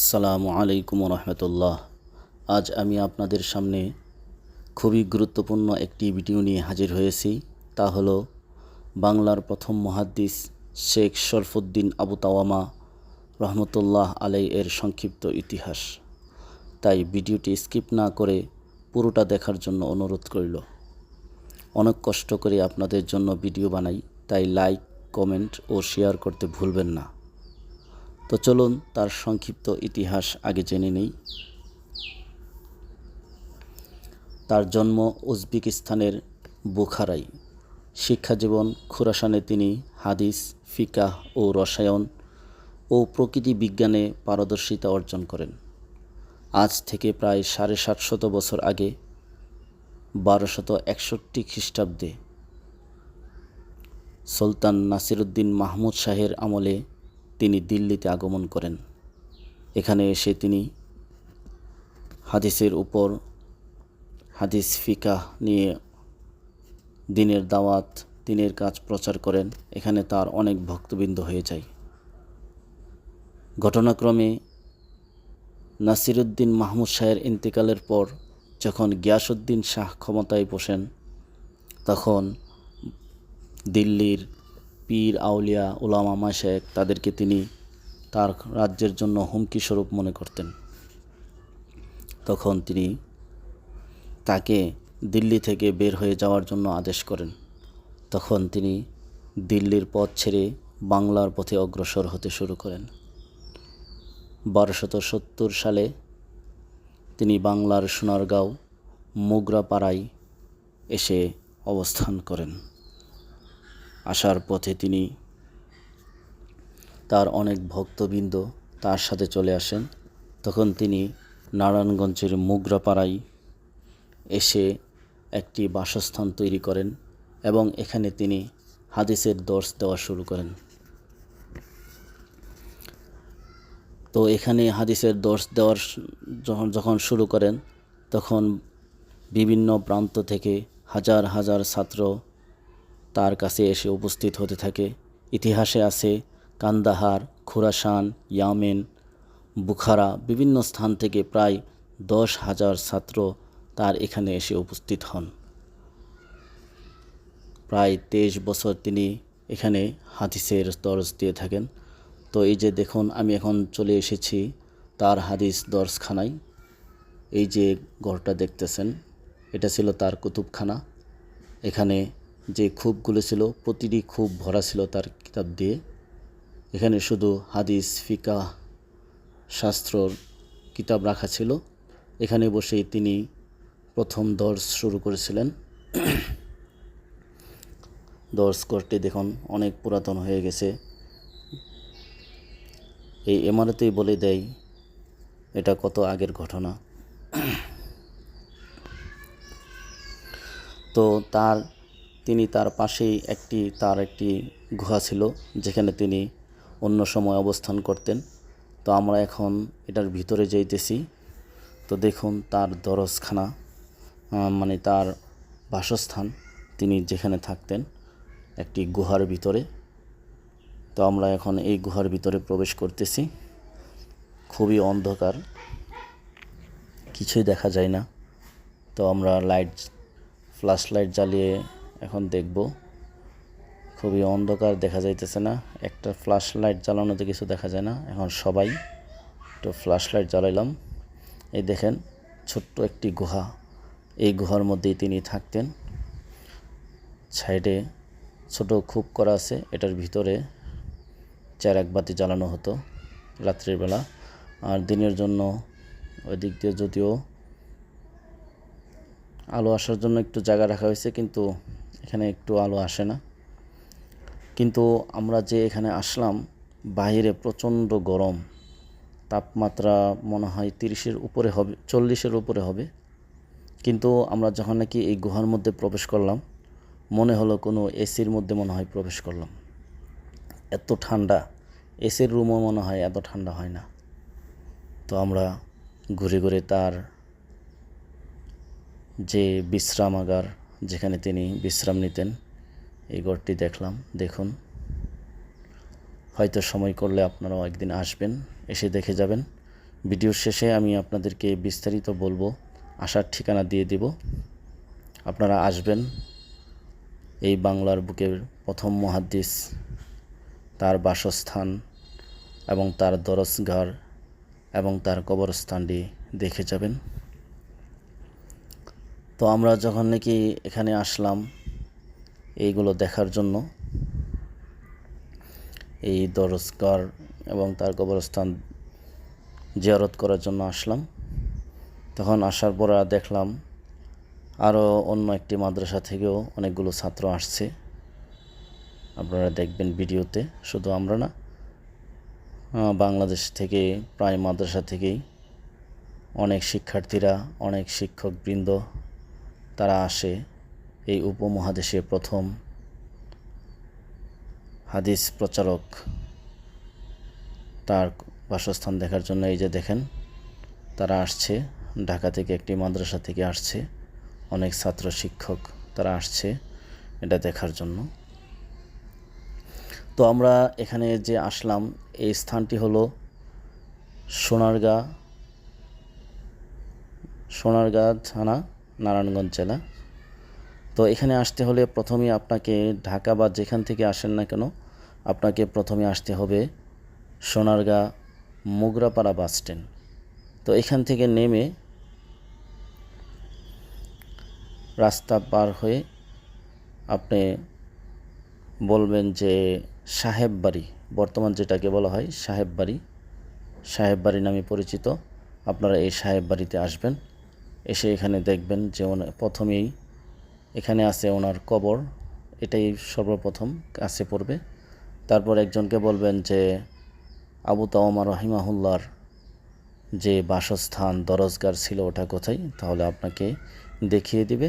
আসসালামু আলাইকুম রহমতুল্লাহ আজ আমি আপনাদের সামনে খুবই গুরুত্বপূর্ণ একটি ভিডিও নিয়ে হাজির হয়েছি। তা হল বাংলার প্রথম মহাদ্দিস শেখ শরফুদ্দিন আবু তাওয়ামা রহমতুল্লাহ আলাই এর সংক্ষিপ্ত ইতিহাস। তাই ভিডিওটি স্কিপ না করে পুরোটা দেখার জন্য অনুরোধ করিল অনেক কষ্ট করে আপনাদের জন্য ভিডিও বানাই, তাই লাইক, কমেন্ট ও শেয়ার করতে ভুলবেন না। তো চলুন তার সংক্ষিপ্ত ইতিহাস আগে জেনে নেই। তার জন্ম উজবেকিস্তানের বুখারাই শিক্ষাজীবন খুরাসানে তিনি হাদিস, ফিকাহ ও রসায়ন ও প্রকৃতি বিজ্ঞানে পারদর্শিতা অর্জন করেন। আজ থেকে প্রায় সাড়ে সাতশত বছর আগে বারোশত একষট্টি খ্রিস্টাব্দে সুলতান নাসিরুদ্দিন মাহমুদ শাহের আমলে তিনি দিল্লিতে আগমন করেন। এখানে এসে তিনি হাদিসের উপর হাদিস ফিকাহ নিয়ে দিনের দাওয়াত, দিনের কাজ প্রচার করেন। এখানে তার অনেক ভক্তবৃন্দ হয়ে যায়। ঘটনাক্রমে নাসিরুদ্দিন মাহমুদ শাহের ইন্তেকালের পর যখন গিয়াসুদ্দিন শাহ ক্ষমতায় বসেন, তখন দিল্লির পীর, আউলিয়া, উলামা মাশেক তাদেরকে তিনি তার রাজ্যের জন্য হুমকি স্বরূপ মনে করতেন। তখন তিনি তাকে দিল্লি থেকে বের হয়ে যাওয়ার জন্য আদেশ করেন। তখন তিনি দিল্লির পথ ছেড়ে বাংলার পথে অগ্রসর হতে শুরু করেন। বারোশত সত্তর সালে তিনি বাংলার সোনারগাঁও, মোগরাপাড়ায় এসে অবস্থান করেন। আসার পথে তিনি তার অনেক ভক্তবৃন্দ তার সাথে চলে আসেন। তখন তিনি নারায়ণগঞ্জের মুগরাপাড়ায় এসে একটি বাসস্থান তৈরি করেন এবং এখানে তিনি হাদিসের দর্শ দেওয়া শুরু করেন। তো এখানে হাদিসের দর্শ দেওয়ার যখন যখন শুরু করেন, তখন বিভিন্ন প্রান্ত থেকে হাজার হাজার ছাত্র তার কাছে এসে উপস্থিত হতে থাকে। ইতিহাসে আছে কান্দাহার খুরাসান ইয়ামেন, বুখারা বিভিন্ন স্থান থেকে প্রায় দশ হাজার ছাত্র তার এখানে এসে উপস্থিত হন। প্রায় তেইশ বছর তিনি এখানে হাদিসের দরজ দিয়ে থাকেন। তো এই যে দেখুন, আমি এখন চলে এসেছি তার হাদিস দর্শখানায় এই যে ঘরটা দেখতেছেন, এটা ছিল তার কুতুবখানা। এখানে যে খুবগুলো ছিল, প্রতিটি খুব ভরা ছিল তার কিতাব দিয়ে। এখানে শুধু হাদিস ফিকা শাস্ত্রর কিতাব রাখা ছিল। এখানে বসেই তিনি প্রথম দর্শ শুরু করেছিলেন। দর্শ করতে দেখুন, অনেক পুরাতন হয়ে গেছে। এই এমারতেই বলে দেয়, এটা কত আগের ঘটনা। তো তার তিনি তার পাশেই একটি, তার একটি গুহা ছিল, যেখানে তিনি অন্য সময় অবস্থান করতেন। তো আমরা এখন এটার ভিতরে যাইতেছি। তো দেখুন তার দরজখানা মানে তার বাসস্থান। তিনি যেখানে থাকতেন, একটি গুহার ভিতরে। তো আমরা এখন এই গুহার ভিতরে প্রবেশ করতেছি। খুবই অন্ধকার, কিছুই দেখা যায় না। তো আমরা লাইট, ফ্ল্যাশ লাইট জ্বালিয়ে এখন দেখব। খুবই অন্ধকার দেখা যাইতেছে না। একটা ফ্ল্যাশ লাইট জ্বালানোতে কিছু দেখা যায় না। এখন সবাই একটু ফ্ল্যাশ লাইট জ্বালাইলাম। এই দেখেন, ছোট্ট একটি গুহা। এই গুহার মধ্যেই তিনি থাকতেন। সাইডে ছোট খুব করা আছে। এটার ভিতরে এক বাতি জ্বালানো হতো রাত্রির বেলা। আর দিনের জন্য ওই দিক দিয়ে যদিও আলো আসার জন্য একটু জায়গা রাখা হয়েছে, কিন্তু এখানে একটু আলো আসে না। কিন্তু আমরা যে এখানে আসলাম বাইরে প্রচণ্ড গরম। তাপমাত্রা মনে হয় তিরিশের উপরে হবে, চল্লিশের উপরে হবে। কিন্তু আমরা যখন নাকি এই গুহার মধ্যে প্রবেশ করলাম, মনে হলো কোনো এসির মধ্যে মনে হয় প্রবেশ করলাম। এত ঠান্ডা, এসির রুমও মনে হয় এত ঠান্ডা হয় না। তো আমরা ঘুরে ঘুরে তার যে বিশ্রামাগার যেখানে তিনি বিশ্রাম নিতেন। এই ঘরটি দেখলাম, দেখুন। হয়তো সময় করলে আপনারাও একদিন আসবেন, এসে দেখে যাবেন। ভিডিওর শেষে আমি আপনাদেরকে বিস্তারিত বলব, আসার ঠিকানা দিয়ে দিব। আপনারা আসবেন, এই বাংলার বুকের প্রথম মহাদ্দিস তার বাসস্থান এবং তার দরসগার এবং তার কবরস্থানটি দেখে যাবেন। তো আমরা যখন নাকি এখানে আসলাম এইগুলো দেখার জন্য, এই দরসগার এবং তার কবরস্থান জিয়ারত করার জন্য আসলাম। তখন আসার পর দেখলাম আরও অন্য একটি মাদ্রাসা থেকেও অনেকগুলো ছাত্র আসছে। আপনারা দেখবেন ভিডিওতে, শুধু আমরা না বাংলাদেশ থেকে প্রায় মাদ্রাসা থেকেই অনেক শিক্ষার্থীরা, অনেক শিক্ষকবৃন্দ তারা আসে এই উপমহাদেশে প্রথম হাদিস প্রচারক তার বাসস্থান দেখার জন্য এই যে দেখেন, তারা আসছে, ঢাকা থেকে একটি মাদ্রাসা থেকে আসছে, অনেক ছাত্র শিক্ষক তারা আসছে এটা দেখার জন্য। তো আমরা এখানে যে আসলাম, এই স্থানটি হলো সোনারগাঁ সোনারগাঁ থানা। নারায়ণগঞ্জ জেলা। তো এখানে আসতে হলে প্রথমেই আপনাকে ঢাকা বা যেখান থেকে আসেন না কেন, আপনাকে প্রথমে আসতে হবে সোনারগাঁ মোগরাপাড়া বাস স্ট্যান্ড। তো এখান থেকে নেমে রাস্তা পার হয়ে আপনি বলবেন যে সাহেব বাড়ি বর্তমান যেটাকে বলা হয় সাহেব বাড়ি সাহেব বাড়ি নামে পরিচিত, আপনারা এই সাহেব বাড়িতে আসবেন। এসে এখানে দেখবেন যে প্রথমেই এখানে আছে ওনার কবর, এটাই সর্বপ্রথম কাছে পড়বে। তারপর একজনকে বলবেন যে, আবু তাওমা রহিমাহুল্লার যে বাসস্থান, দরজগার ছিল ওটা কোথায়? তাহলে আপনাকে দেখিয়ে দিবে।